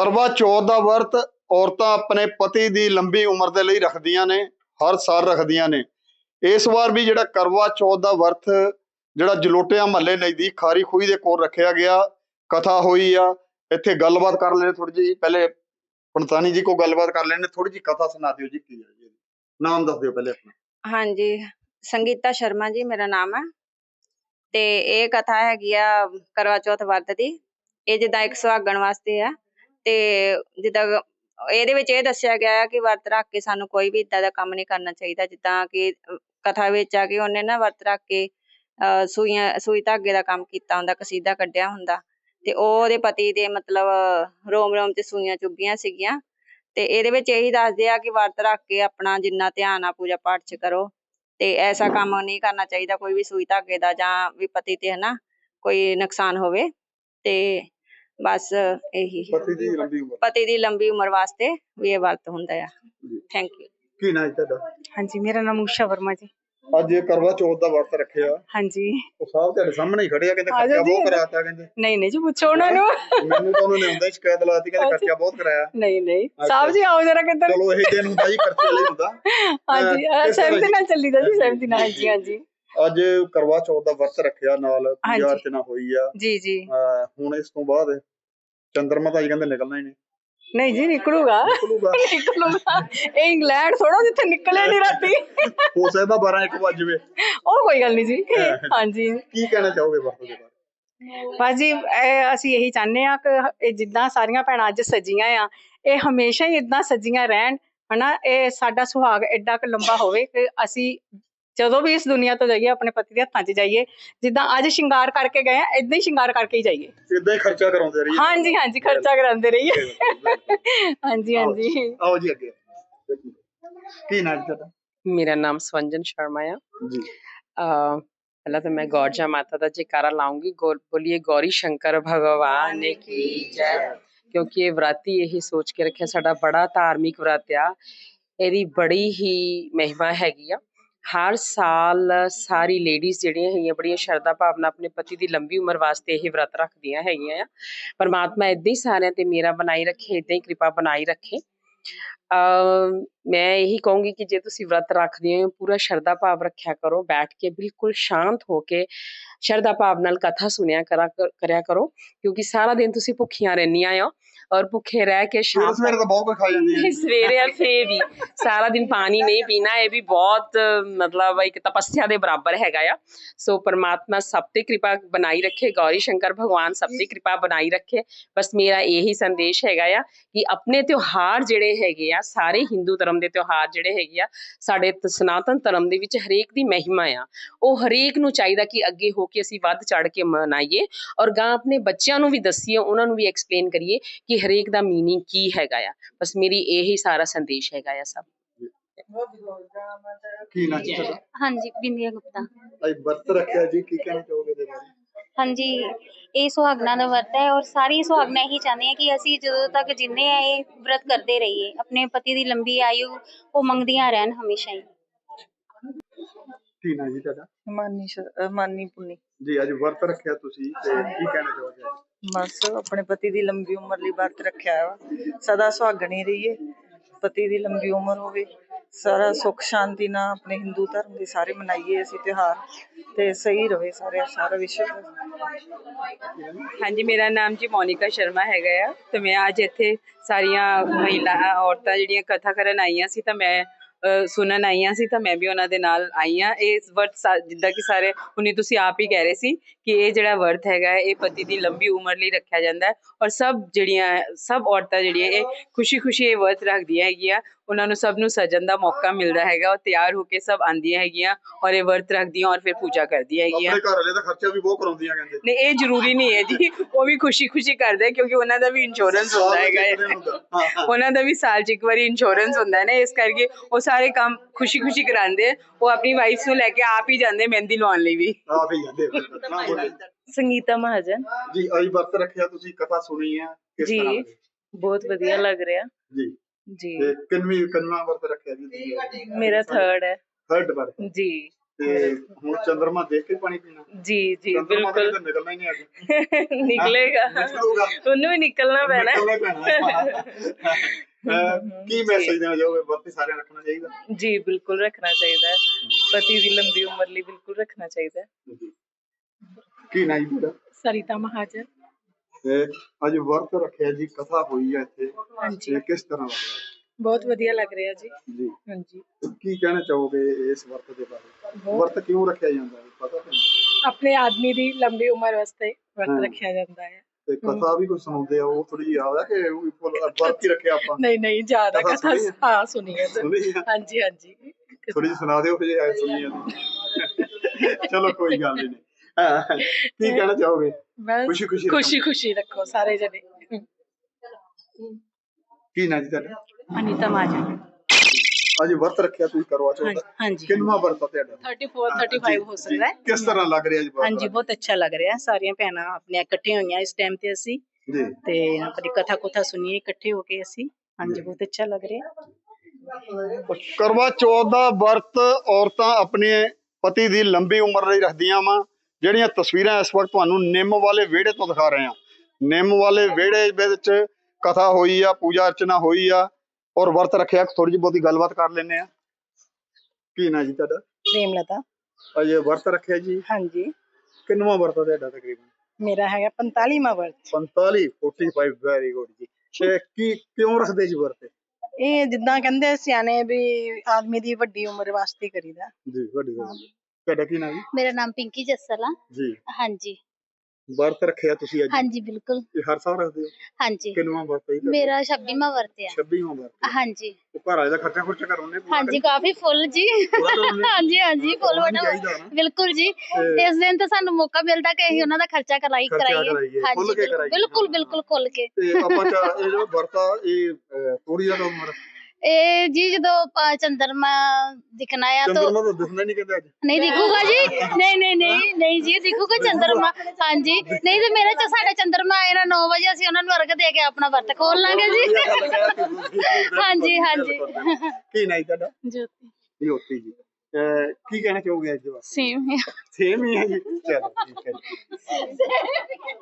ਕਰਵਾ ਚੌਥ ਦਾ ਵਰਤ ਔਰਤਾਂ ਆਪਣੇ ਪਤੀ ਦੀ ਲੰਬੀ ਉਮਰ ਦੇ ਲਈ ਰੱਖਦੀਆਂ ਨੇ, ਹਰ ਸਾਲ ਰੱਖਦੀਆਂ ਨੇ। ਇਸ ਵਾਰ ਵੀ ਜਿਹੜਾ ਕਰਵਾ ਚੌਥ ਦਾ ਵਰਤ, ਜਿਹੜਾ ਜਲੋਟਿਆਂ ਮਹੱਲੇ ਨਜ਼ਦੀਕ ਖਾਰੀ ਖੂਹੀ ਦੇ ਕੋਲ ਰੱਖਿਆ ਗਿਆ, ਕਥਾ ਹੋਈ ਆ। ਇੱਥੇ ਗੱਲਬਾਤ ਕਰ ਲੈਣੇ ਥੋੜੀ ਜੀ ਪਹਿਲੇ ਪੰਤਾਨੀ ਜੀ ਕੋ ਗੱਲਬਾਤ ਕਰ ਲੈਣੇ ਥੋੜੀ ਜੀ ਕਥਾ ਸੁਣਾ ਦਿਓ ਜੀ ਕੀ ਹੈ ਜੀ। ਨਾਮ ਦੱਸ ਦਿਓ ਪਹਿਲੇ ਆਪਣਾ। ਹਾਂਜੀ, ਸੰਗੀਤਾ ਸ਼ਰਮਾ ਜੀ ਮੇਰਾ ਨਾਮ ਹੈ ਤੇ ਇਹ ਕਥਾ ਹੈਗੀ ਆ ਕਰਵਾ ਚੌਥ ਵਰਤ ਦੀ। ਇਹ ਜਿੱਦਾਂ ਇੱਕ ਸੁਹਾਗਣ ਵਾਸਤੇ ਆ। ਤੇ ਜਿੱਦਾਂ ਇਹਦੇ ਵਿੱਚ ਇਹ ਦੱਸਿਆ ਗਿਆ ਹੈ ਕਿ ਵਰਤ ਰੱਖ ਕੇ ਸਾਨੂੰ ਕੋਈ ਵੀ ਇਦਾਂ ਦਾ ਕੰਮ ਨਹੀਂ ਕਰਨਾ ਚਾਹੀਦਾ, ਜਿੱਦਾਂ ਕਿ ਕਥਾ ਵਿੱਚ ਆ ਕਿ ਉਹਨੇ ਨਾ ਵਰਤ ਰੱਖ ਕੇ ਸੂਈਆਂ, ਸੂਈ ਧਾਗੇ ਦਾ ਕੰਮ ਕੀਤਾ ਹੁੰਦਾ, ਕਸੀਦਾ ਕੱਢਿਆ ਹੁੰਦਾ ਤੇ ਉਹ ਉਹਦੇ ਪਤੀ ਦੇ ਮਤਲਬ ਰੋਮ ਰੋਮ ਤੇ ਸੂਈਆਂ ਚੁੱਭੀਆਂ ਸੀਗੀਆਂ ਤੇ ਇਹਦੇ ਵਿੱਚ ਇਹੀ ਦੱਸਦੇ ਆ ਕਿ ਵਰਤ ਰੱਖ ਕੇ ਆਪਣਾ ਜਿੰਨਾ ਧਿਆਨ ਆ ਪੂਜਾ ਪਾਠ ਚ ਕਰੋ ਤੇ ਐਸਾ ਕੰਮ ਨਹੀਂ ਕਰਨਾ ਚਾਹੀਦਾ, ਕੋਈ ਵੀ ਸੂਈ ਧਾਗੇ ਦਾ ਜਾਂ ਵੀ ਪਤੀ ਤੇ ਹਨਾ, ਕੋਈ ਨੁਕਸਾਨ ਹੋਵੇ ਤੇ ਬਸ ਇਹੀ ਪਤੀ ਦੀ ਲੰਬੀ ਉਮਰ। ਪਤੀ ਦੀ ਲੰਬੀ ਉਮਰ ਵਾਸਤੇ ਵੀ ਇਹ ਵਰਤ ਹੁੰਦਾ ਆ। ਥੈਂਕ ਯੂ ਕੀ ਨਾਂ ਜੀ ਤੁਹਾਡਾ? ਹਾਂਜੀ ਮੇਰਾ ਨਾਮ ਊਸ਼ਾ ਵਰਮਾ ਜੀ। ਅੱਜ ਇਹ ਕਰਵਾ ਚੌਥ ਦਾ ਵਰਤ ਰੱਖਿਆ। ਹਾਂਜੀ। ਉਹ ਸਾਹਿਬ ਤੁਹਾਡੇ ਸਾਹਮਣੇ ਹੀ ਖੜੇ ਆ ਕਹਿੰਦੇ ਖਰਚਾ ਬਹੁਤ। ਕਰਾਤਾ ਕਹਿੰਦੇ। ਨਹੀਂ ਨਹੀਂ ਜੀ ਪੁੱਛੋ ਉਹਨਾਂ ਨੂੰ। ਮੈਨੂੰ ਤਾਂ ਉਹਨਾਂ ਨੇ ਹੁੰਦਾ ਹੀ ਸ਼ਿਕਾਇਤ ਲਾਤੀ ਕਹਿੰਦੇ ਖਰਚਾ ਬਹੁਤ ਕਰਾਇਆ। ਨਹੀਂ ਨਹੀਂ। ਸਾਹਿਬ ਜੀ ਆਓ ਜਰਾ ਕਿੱਧਰ। ਚਲੋ ਇਹ ਦਿਨ ਹੁੰਦਾ ਜੀ ਖਰਚੇ ਲਈ ਹੁੰਦਾ। ਹਾਂਜੀ ਸਹਿਮਤੀ? ਨਾਲ ਚੱਲੀਦਾ ਜੀ ਸਹਿਮਤੀ ਨਾਲ। ਹਾਂਜੀ ਹਾਂਜੀ। ਅੱਜ ਕਰਵਾ ਚੌਥ ਦਾ ਵਰਤ ਰੱਖਿਆ ਨਾਲ ਪੂਜਾ ਹਾਂਜੀ। ਅਰਚਨਾ ਹੋਈ ਆ। ਜੀ ਜੀ। ਅਹ, ਹੁਣ ਇਸ ਤੋਂ ਬਾਅਦ ਚੰਦਰਮਾ ਤਾਂ ਜੀ ਕਹਿੰਦੇ ਨਿਕਲਣਾ ਹੀ ਨਹੀਂ। ਨਹੀਂ ਜੀ ਨਿਕਲੂਗਾ। ਨਿਕਲੂਗਾ। ਨਿਕਲੂਗਾ। ਇਹ ਇੰਗਲੈਂਡ ਥੋੜਾ ਜਿੱਥੇ ਨਿਕਲੇ ਨਹੀਂ ਰਾਤੀ। ਹੋ ਸਕਦਾ 12 1 ਵਜ ਜਾਵੇ। ਉਹ ਕੋਈ ਗੱਲ ਨਹੀਂ ਜੀ। ਹਾਂਜੀ। ਕੀ ਕਹਿਣਾ ਚਾਹੋਗੇ ਵਰਤ ਦੇ ਬਾਰੇ? ਇਹ ਅਸੀਂ ਇਹੀ ਚਾਹੁੰਦੇ ਆ ਕਿ ਇਹ ਜਿੱਦਾਂ ਸਾਰੀਆਂ ਭੈਣਾਂ ਅੱਜ ਸਜੀਆਂ ਆ ਇਹ ਹਮੇਸ਼ਾ ਹੀ ਇਦਾਂ ਸਜੀਆਂ ਰਹਿਣ ਹਨਾ? ਇਹ ਸਾਡਾ ਸੁਹਾਗ ਐਡਾ ਕੁ ਲੰਬਾ ਹੋਵੇ ਕਿ ਅਸੀਂ ਜਦੋਂ ਵੀ ਇਸ ਦੁਨੀਆ ਤੋਂ ਜਾਈਏ ਆਪਣੇ ਪਤੀ ਦੇ ਹੱਥਾਂ 'ਚ ਜਾਈਏ ਜਿੱਦਾਂ ਅੱਜ ਸ਼ਿੰਗਾਰ ਕਰਕੇ ਗਏ ਆ ਇਦਾਂ ਹੀ ਸ਼ਿੰਗਾਰ ਕਰਕੇ ਹੀ ਜਾਈਏ ਇਦਾਂ ਹੀ ਖਰਚਾ ਕਰਾਉਂਦੇ ਰਹੀਏ ਹਾਂਜੀ ਹਾਂਜੀ ਖਰਚਾ ਕਰਾਉਂਦੇ ਰਹੀਏ ਹਾਂਜੀ ਹਾਂਜੀ ਆਓ ਜੀ ਅੱਗੇ ਕੀ ਨਾਂ ਜੀ ਤੁਹਾਡਾ ਮੇਰਾ ਨਾਮ ਸਵੰਜਨ ਸ਼ਰਮਾ ਆ ਜੀ ਅਹ ਪਹਿਲਾਂ ਤਾਂ ਮੈਂ ਗੌਰਜਾ ਮਾਤਾ ਦਾ ਜੈਕਾਰਾ ਲਾਉਂਗੀ ਗੌਰ ਬੋਲੀਏ ਗੌਰੀ ਸ਼ੰਕਰ ਭਗਵਾਨ ਕੀ ਜੈ ਕਿਉਂਕਿ ਇਹ ਵਰਾਤੀ ਇਹੀ ਸੋਚ ਕੇ ਰੱਖਿਆ ਸਾਡਾ ਬੜਾ ਧਾਰਮਿਕ ਵਰਤ ਆ ਇਹਦੀ ਬੜੀ ਹੀ ਮਹਿਮਾ ਹੈਗੀ ਆ ਹਰ ਸਾਲ ਸਾਰੀ ਲੇਡੀਜ਼ ਜਿਹੜੀਆਂ ਹੈਗੀਆਂ, ਬੜੀਆਂ ਸ਼ਰਧਾ ਭਾਵਨਾ ਆਪਣੇ ਪਤੀ ਦੀ ਲੰਬੀ ਉਮਰ ਵਾਸਤੇ ਇਹ ਵਰਤ ਰੱਖਦੀਆਂ ਹੈਗੀਆਂ ਆ। ਪਰਮਾਤਮਾ ਇਦਾਂ ਹੀ ਸਾਰਿਆਂ ਤੇ ਮੇਰਾ ਬਣਾਈ ਰੱਖੇ ਇਦਾਂ ਹੀ ਕਿਰਪਾ ਬਣਾਈ ਰੱਖੇ। ਅਮ ਮੈਂ ਇਹੀ ਕਹੂੰਗੀ ਕਿ ਜੇ ਤੁਸੀਂ ਵਰਤ ਰੱਖਦੇ ਹੋ, ਪੂਰਾ ਸ਼ਰਧਾ ਭਾਵ ਰੱਖਿਆ ਕਰੋ, ਬੈਠ ਕੇ ਬਿਲਕੁਲ ਸ਼ਾਂਤ ਹੋ ਕੇ ਸ਼ਰਧਾ ਭਾਵ ਨਾਲ ਕਥਾ ਸੁਣਿਆ ਕਰਾ, ਕਰਿਆ ਕਰੋ। ਕਿਉਂਕਿ ਸਾਰਾ ਦਿਨ ਤੁਸੀਂ ਭੁੱਖੀਆਂ ਰਹਿੰਦੀਆਂ ਆ। ਔਰ ਭੁੱਖੇ ਰਹਿ ਕੇ ਸ਼ਾਮ ਸਵੇਰੇ ਤਾਂ ਬਹੁਤ ਕੁਝ ਖਾ ਜਾਂਦੀ ਹੈ। ਸਵੇਰੇ ਔਰ ਫੇਰ ਵੀ। ਸਾਰਾ ਦਿਨ ਪਾਣੀ ਨਹੀਂ ਪੀਣਾ ਇਹ ਵੀ ਬਹੁਤ ਮਤਲਬ ਇੱਕ ਤਪੱਸਿਆ ਦੇ ਬਰਾਬਰ ਹੈਗਾ ਆ। ਸੋ ਪਰਮਾਤਮਾ ਸਭ ਤੇ ਕਿਰਪਾ ਬਣਾਈ ਰੱਖੇ ਗੌਰੀ ਸ਼ੰਕਰ ਭਗਵਾਨ ਸਭ ਤੇ ਕਿਰਪਾ ਬਣਾਈ ਰੱਖੇ। ਬਸ ਮੇਰਾ ਇਹੀ ਸੰਦੇਸ਼ ਹੈਗਾ ਆ ਕਿ ਆਪਣੇ ਤਿਉਹਾਰ ਜਿਹੜੇ ਹੈਗੇ ਆ ਸਾਰੇ ਹਿੰਦੂ ਧਰਮ ਦੇ ਤਿਉਹਾਰ ਜਿਹੜੇ ਹੈਗੇ ਆ ਸਾਡੇ ਸਨਾਤਨ ਧਰਮ ਦੇ ਵਿੱਚ ਹਰੇਕ ਦੀ ਮਹਿਮਾ ਆ। ਉਹ ਹਰੇਕ ਨੂੰ ਚਾਹੀਦਾ ਕਿ ਅੱਗੇ ਹੋ ਕੇ ਅਸੀਂ ਵੱਧ ਚੜ ਕੇ ਮਨਾਈਏ। ਔਰ ਗਾਂ ਆਪਣੇ ਬੱਚਿਆਂ ਨੂੰ ਵੀ ਦੱਸੀਏ ਉਹਨਾਂ ਨੂੰ ਵੀ ਐਕਸਪਲੇਨ ਕਰੀਏ ਕਿ ਹਰੇਕ ਦਾ ਮੀਨਿੰਗ ਕੀ ਹੈਗਾ ਆ? ਬਸ ਮੇਰੀ ਇਹੀ ਸਾਰਾ ਸੰਦੇਸ਼ ਹੈਗਾ ਆ ਸਭ। ਕੀ ਨਾਂ ਜੀ ਤੁਹਾਡਾ? ਹਾਂਜੀ ਬਿੰਦੀਆਂ ਗੁਪਤਾ। ਅੱਜ ਵਰਤ ਰੱਖਿਆ ਜੀ ਕੀ ਕਹਿਣਾ ਚਾਹੋਗੇ ਇਹਦੇ ਬਾਰੇ? ਹਾਂਜੀ ਇਹ ਸੁਹਾਗਣਾ ਦਾ ਵਰਤ ਹੈ ਔਰ ਸਾਰੀ ਸੁਹਾਗਣਾ ਇਹੀ ਚਾਹੁੰਦੀਆਂ ਕਿ ਅਸੀਂ ਜਦੋਂ ਤੱਕ ਜਿੰਨੇ ਆ ਇਹ ਵਰਤ ਕਰਦੇ ਰਹੀਏ ਆਪਣੇ ਪਤੀ ਦੀ ਲੰਬੀ ਆਯੂ ਉਹ ਮੰਗਦੀਆਂ ਰਹਿਣ ਹਮੇਸ਼ਾ ਹੀ। ਕੀ ਨਾਂ ਜੀ ਤੁਹਾਡਾ? ਮਾਨੀ ਸ਼- ਅਹ ਮਾਨੀ ਪੁੰਨੀ। ਜੀ ਅੱਜ ਵਰਤ ਰੱਖਿਆ ਤੁਸੀਂ ਤੇ ਕੀ ਕਹਿਣਾ ਚਾਹੋਗੇ? ਬਸ ਆਪਣੇ ਪਤੀ ਦੀ ਲੰਬੀ ਉਮਰ ਲਈ ਵਰਤ ਰੱਖਿਆ ਵਾ। ਸਦਾ ਸੁਹਾਗਣੀ ਰਹੀਏ। ਪਤੀ ਦੀ ਲੰਬੀ ਉਮਰ ਹੋਵੇ। ਸਾਰਾ ਸੁੱਖ ਸ਼ਾਂਤੀ ਨਾਲ ਆਪਣੇ ਹਿੰਦੂ ਧਰਮ ਦੇ ਸਾਰੇ ਮਨਾਈਏ ਅਸੀਂ ਤਿਉਹਾਰ। ਤੇ ਸਹੀ ਰਹੇ ਸਾਰੇ ਸਾਰਾ ਵਿਸ਼ਵ ਹਾਂਜੀ, ਮੇਰਾ ਨਾਮ ਜੀ ਮੋਨਿਕਾ ਸ਼ਰਮਾ ਹੈਗਾ ਆ। ਤੇ ਮੈਂ ਅੱਜ ਇੱਥੇ ਸਾਰੀਆਂ ਮਹਿਲਾ, ਔਰਤਾਂ ਜਿਹੜੀਆਂ ਕਥਾ ਕਰਨ ਆਈਆਂ ਸੀ ਤਾਂ ਮੈਂ ਸੁਣਨ ਆਈਆਂ ਸੀ ਤਾਂ ਮੈਂ ਵੀ ਉਹਨਾਂ ਦੇ ਨਾਲ ਆਈ ਹਾਂ। ਇਹ ਵਰਤ ਸਾ- ਜਿੱਦਾਂ ਕਿ ਸਾਰੇ ਹੁਣੀ ਤੁਸੀਂ ਆਪ ਹੀ ਕਹਿ ਰਹੇ ਸੀ ਕਿ ਇਹ ਜਿਹੜਾ ਵਰਤ ਹੈਗਾ ਹੈ, ਇਹ ਪਤੀ ਦੀ ਲੰਬੀ ਉਮਰ ਲਈ ਰੱਖਿਆ ਜਾਂਦਾ ਹੈ ਔਰ ਸਭ ਜਿਹੜੀਆਂ ਸਭ ਔਰਤਾਂ ਜਿਹੜੀਆਂ ਇਹ ਖੁਸ਼ੀ-ਖੁਸ਼ੀ ਇਹ ਵਰਤ ਰੱਖਦੀਆਂ ਹੈਗੀਆਂ। ਉਹਨਾਂ ਨੂੰ ਸਭ ਨੂੰ ਸਜਣ ਦਾ ਮੌਕਾ ਮਿਲਦਾ ਹੈਗਾ ਉਹ ਤਿਆਰ ਹੋ ਕੇ ਸਭ ਆਂਦੀਆਂ ਹੈਗੀਆਂ ਔਰ ਇਹ ਵਰਤ ਰੱਖਦੀਆਂ ਔਰ ਫਿਰ ਪੂਜਾ ਕਰਦੀਆਂ ਹੈਗੀਆਂ। ਆਪਣੇ ਘਰ ਵਾਲੇ ਦਾ ਖਰਚਾ ਵੀ ਬਹੁਤ ਕਰਾਉਂਦੀਆਂ ਕਹਿੰਦੇ। ਨਹੀਂ ਇਹ ਜ਼ਰੂਰੀ ਨਹੀਂ ਹੈ ਜੀ ਉਹ ਵੀ ਖੁਸ਼ੀ ਖੁਸ਼ੀ ਕਰਦੇ ਕਿਉਂਕਿ ਉਹਨਾਂ ਦਾ ਵੀ ਇੰਸ਼ੋਰੈਂਸ ਹੁੰਦਾ ਹੈਗਾ। ਉਹਨਾਂ ਦਾ ਵੀ ਸਾਲ 'ਚ ਇੱਕ ਵਾਰੀ ਇੰਸ਼ੋਰੈਂਸ ਹੁੰਦਾ ਹੈ ਨਾ ਇਸ ਕਰਕੇ ਉਹ ਸਾਰੇ ਕੰਮ ਖੁਸ਼ੀ ਖੁਸ਼ੀ ਕਰਾਉਂਦੇ ਆ। ਉਹ ਆਪਣੀ ਵਾਈਫ ਨੂੰ ਲੈ ਕੇ ਆਪ ਹੀ ਜਾਂਦੇ ਮਹਿੰਦੀ ਲਵਾਉਣ ਲਈ ਵੀ। ਆਪ ਹੀ ਜਾਂਦੇ। ਸੰਗੀਤਾ ਮਹਾਜਨ। ਜੀ ਅੱਜ ਵਰਤ ਰੱਖਿਆ ਤੁਸੀਂ ਕਥਾ ਸੁਣੀ ਹੈ ਕਿਸ ਜੀ। ਬਹੁਤ ਵਧੀਆ ਲੱਗ ਰਿਹਾ। ਜੀ। ਜੀ। ਤੇ ਕਿੰਨਵੀਂ ਕਿੰਨਵਾਂ ਵਰਤ ਰੱਖਿਆ ਜੀ ਮੇਰਾ ਥਰਡ ਹੈ। ਥਰਡ ਵਰਤ। ਜੀ। ਤੇ ਹੁਣ ਚੰਦਰਮਾ ਦੇਖ ਕੇ ਪਾਣੀ ਪੀਣਾ? ਜੀ ਜੀ ਬਿਲਕੁਲ। ਨਿਕਲਣਾ ਹੀ ਨਹੀਂ ਅੱਜ। ਨਿਕਲੇਗਾ। ਉਹਨੂੰ ਵੀ ਨਿਕਲਣਾ ਪੈਣਾ। ਕੀ ਮੈਸੇਜ ਦੇਣਾ ਚਾਹੋਗੇ? ਵਰਤੀ ਸਾਰਿਆਂ ਨੂੰ ਰੱਖਣਾ ਚਾਹੀਦਾ। ਜੀ ਬਿਲਕੁਲ ਰੱਖਣਾ ਚਾਹੀਦਾ ਹੈ। ਪਤੀ ਦੀ ਲੰਬੀ ਉਮਰ ਲਈ ਬਿਲਕੁਲ ਰੱਖਣਾ ਚਾਹੀਦਾ ਹੈ। ਕੀ ਨਹੀਂ ਤੁਹਾਡਾ? ਸਰਿਤਾ ਮਹਾਜਨ। ਅੱਜ ਵਰਤ ਰੱਖਿਆ ਜੀ ਕਥਾ ਹੋਈ ਹੈ ਇੱਥੇ। ਹਾਂਜੀ। ਤੇ ਕਿਸ ਤਰ੍ਹਾਂ ਲੱਗਾ ਬਹੁਤ ਵਧੀਆ ਲੱਗ ਰਿਹਾ ਜੀ। ਜੀ। ਹਾਂਜੀ। ਕੀ ਕਹਿਣਾ ਚਾਹੋਗੇ ਇਸ ਵਰਤ ਦੇ ਬਾਰੇ? ਵਰਤ ਕਿਉਂ ਰੱਖਿਆ ਜਾਂਦਾ ਹੈ? ਪਤਾ ਤੁਹਾਨੂੰ ਆਪਣੇ ਆਦਮੀ ਦੀ ਲੰਬੀ ਉਮਰ ਵਾਸਤੇ ਹਾਂ। ਵਰਤ ਰੱਖਿਆ ਜਾਂਦਾ ਹੈ। ਤੇ ਕਥਾ ਵੀ ਕੋਈ ਸੁਣਾਉਂਦੇ ਆ? ਉਹ ਥੋੜੀ ਯਾਦ ਹੈ ਕਿ ਉਹ ਵੀ ਫੁੱਲ ਵਰਤ ਹੀ ਰੱਖਿਆ ਆਪਾਂ। ਨਹੀਂ ਨਹੀਂ ਜ਼ਿਆਦਾ ਕਥਾ ਕਥਾ ਸੁਣੀ ਹੈ? ਹਾਂ ਸੁਣੀ ਹੈ ਸੁਣੀ ਆ? ਹਾਂਜੀ ਹਾਂਜੀ। ਥੋੜੀ ਜਿਹੀ ਸੁਣਾ ਦਿਓ ਜੇ ਆਏ ਸੁਣੀ ਜਾਂਦੀ ਚਲੋ ਕੋਈ ਗੱਲ ਨਹੀਂ ਹਾਂ, ਕੀ ਕਹਿਣਾ ਚਾਹੋਗੇ? ਬਸ ਖੁਸ਼ੀ ਖੁਸ਼ੀ ਖੁਸ਼ੀ ਖੁਸ਼ੀ ਰੱਖੋ ਸਾਰੇ ਜਣੇ। ਕੀ ਨਾ ਜੀ ਤੁਹਾਡਾ? ਅਨੀਤਾ ਮਹਾਜਨ ਅੱਜ ਵਰਤ ਰੱਖਿਆ ਤੁਸੀਂ ਕਰਵਾ ਚੌਥ ਦਾ। ਹਾਂਜੀ ਕਿੰਨਵਾਂ ਵਰਤ ਆ ਤੁਹਾਡਾ? 34 35 ਹੋ ਸਕਦਾ ਹੈ। ਕਿਸ ਤਰ੍ਹਾਂ ਲੱਗ ਰਿਹਾ ਜੀ ਵਰਤ? ਹਾਂਜੀ ਬਹੁਤ ਅੱਛਾ ਲੱਗ ਰਿਹਾ। ਸਾਰੀਆਂ ਭੈਣਾਂ ਆਪਣੀਆਂ ਇਕੱਠੀਆਂ ਹੋਈਆਂ ਇਸ ਟਾਈਮ ਤੇ ਅਸੀਂ। ਜੀ। ਤੇ ਆਪਣੀ ਕਥਾ ਕੁਥਾ ਸੁਣੀਏ ਇਕੱਠੇ ਹੋ ਕੇ ਅਸੀਂ। ਹਾਂਜੀ ਬਹੁਤ ਅੱਛਾ ਲੱਗ ਰਿਹਾ। ਕਰਵਾ ਚੌਥ ਦਾ ਵਰਤ ਔਰਤਾਂ ਆਪਣੇ ਪਤੀ ਦੀ ਲੰਬੀ ਉਮਰ ਲਈ ਰੱਖਦੀਆਂ ਵਾ। ਜਿਹੜੀਆਂ ਤਸਵੀਰਾਂ ਇਸ ਵਕਤ ਤੁਹਾਨੂੰ ਨਿੰਮ ਵਾਲੇ ਵਿਹੜੇ ਤੋਂ ਦਿਖਾ ਰਹੇ ਹਾਂ। ਨਿੰਮ ਵਾਲੇ ਵਿਹੜੇ ਵਿੱਚ ਕਥਾ ਹੋਈ ਆ ਪੂਜਾ ਅਰਚਨਾ ਹੋਈ ਆ ਔਰ ਵਰਤ ਰੱਖਿਆ। ਥੋੜੀ ਜਿਹੀ ਬਹੁਤੀ ਗੱਲਬਾਤ ਕਰ ਲੈਂਦੇ ਆ ਕੀ ਨਾ ਜੀ ਤੁਹਾਡਾ? ਪ੍ਰੇਮ ਲਤਾ ਅਜੇ ਵਰਤ ਰੱਖਿਆ ਜੀ? ਹਾਂਜੀ। ਕਿੰਨਵਾਂ ਵਰਤ ਤੁਹਾਡਾ ਤਕਰੀਬਨ? ਮੇਰਾ ਹੈਗਾ 45ਵਾਂ ਵਰਤ। 45 45 ਵੈਰੀ ਗੁੱਡ ਜੀ। ਤੇ ਕੀ ਕਿਉਂ ਰੱਖਦੇ ਜੀ ਵਰਤ? ਇਹ ਜਿੱਦਾਂ ਕਹਿੰਦੇ ਸਿਆਣੇ ਵੀ ਆਦਮੀ ਦੀ ਵੱਡੀ ਉਮਰ ਵਾਸਤੇ ਕਰੀਦਾ। ਜੀ ਵੱਡੀ ਗੱਲ ਤੁਹਾਡਾ ਕੀ ਨਾਮ ਜੀ? ਮੇਰਾ ਨਾਮ ਪਿੰਕੀ ਜੱਸਲ ਆ। ਜੀ। ਹਾਂਜੀ। ਵਰਤ ਰੱਖਿਆ ਤੁਸੀਂ ਅੱਜ? ਹਾਂਜੀ ਬਿਲਕੁਲ। ਇਹ ਹਰ ਸਾਲ ਰੱਖਦੇ ਹੋ? ਹਾਂਜੀ। ਕਿੰਨਵਾਂ ਵਰਤ ਹੈ ਜੀ? ਮੇਰਾ 26ਵਾਂ ਵਰਤ ਆ 26ਵਾਂ ਵਰਤ ਹਾਂਜੀ। ਉਹ ਘਰ ਵਾਲੇ ਦਾ ਖਰਚਾ ਖੁਰਚਾ ਕਰਾਉਣੇ ਪੂਰਾ ਹਾਂਜੀ ਕਾਫੀ ਫੁੱਲ ਜੀ। ਕਰਾਉਂਦੇ ਹੋ? ਹਾਂਜੀ ਹਾਂਜੀ ਫੁੱਲ ਵਟਾ। ਬਿਲਕੁਲ ਜੀ। ਤੇ- ਇਸ ਦਿਨ ਤਾਂ ਸਾਨੂੰ ਮੌਕਾ ਮਿਲਦਾ ਕਿ ਅਸੀਂ ਉਹਨਾਂ ਦਾ ਖਰਚਾ ਕਰਾਈ ਖਰਚਾ ਕਰਾਈਏ। ਕਰਾਈਏ, ਖੁੱਲ੍ਹ ਹਾਂਜੀ ਕੇ ਬਿਲਕੁਲ- ਕਰਾਈਏ। ਬਿਲਕੁਲ ਬਿਲਕੁਲ ਖੁੱਲ ਕੇ। ਤੇ ਆਪਾਂ ਚਾ ਇਹ ਜੋ ਵਰਤਾ ਇਹ ਅਹ, ਥੋੜੀ ਜ਼ਿਆਦਾ ਉਮਰ ਇਹ ਜੀ ਜਦੋਂ ਪ- ਚੰਦਰਮਾ ਦਿਖਣਾ ਆ ਤਾਂ ਚੰਦਰਮਾ ਤਾਂ ਦਿਖਦਾ ਨਹੀਂ ਕਹਿੰਦੇ ਅੱਜ। ਨਹੀਂ ਦਿਖੂਗਾ ਜੀ? ਨਹੀਂ ਨਹੀਂ ਨਹੀਂ ਨਹੀਂ ਜੀ ਦਿਖੂਗਾ ਚੰਦਰਮਾ। ਹਾਂਜੀ। ਨਹੀਂ ਤੇ ਮੇਰੇ ਚ ਸਾਡੇ ਚੰਦਰਮਾ ਆਏ ਨਾ 9 ਵਜੇ ਅਸੀਂ ਉਹਨਾਂ ਨੂੰ ਅਰਗ ਦੇ ਕੇ ਆਪਣਾ ਵਰਤ ਖੋਲ ਲਾਂਗੇ ਜੀ। ਹਾਂਜੀ, ਹਾਂਜੀ। ਕੀ ਨਹੀਂ ਤੁਹਾਡਾ? ਜੋਤੀ। ਜੋਤੀ ਜੀ। ਅਹ, ਕੀ ਕਹਿਣਾ ਚਾਹੋਗੇ ਅੱਜ ਦੇ ਵਾਸਤੇ? ਸੇਮ ਸੇਮ ਹੀ ਹੈ ਜੀ। ਚਲੋ ਠੀਕ ਹੈ ਜੀ।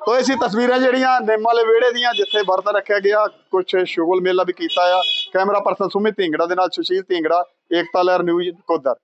ਤੋ ਇਸੀ ਤਸਵੀਰਾਂ ਜਿਹੜੀਆਂ ਨਿੰਮ ਵਾਲੇ ਵਿਹੜੇ ਦੀਆਂ ਜਿੱਥੇ ਵਰਤ ਰੱਖਿਆ ਗਿਆ ਕੁਝ ਸ਼ੁਗਲ ਮੇਲਾ ਵੀ ਕੀਤਾ ਆ। ਕੈਮਰਾ ਪਰਸਨ ਸੁਮਿਤ ਢਿੰਗੜਾ ਦੇ ਨਾਲ ਸੁਸ਼ੀਲ ਢਿੰਗੜਾ ਏਕਤਾ ਲਹਿਰ ਨਿਊਜ਼ ਕੋਦਰ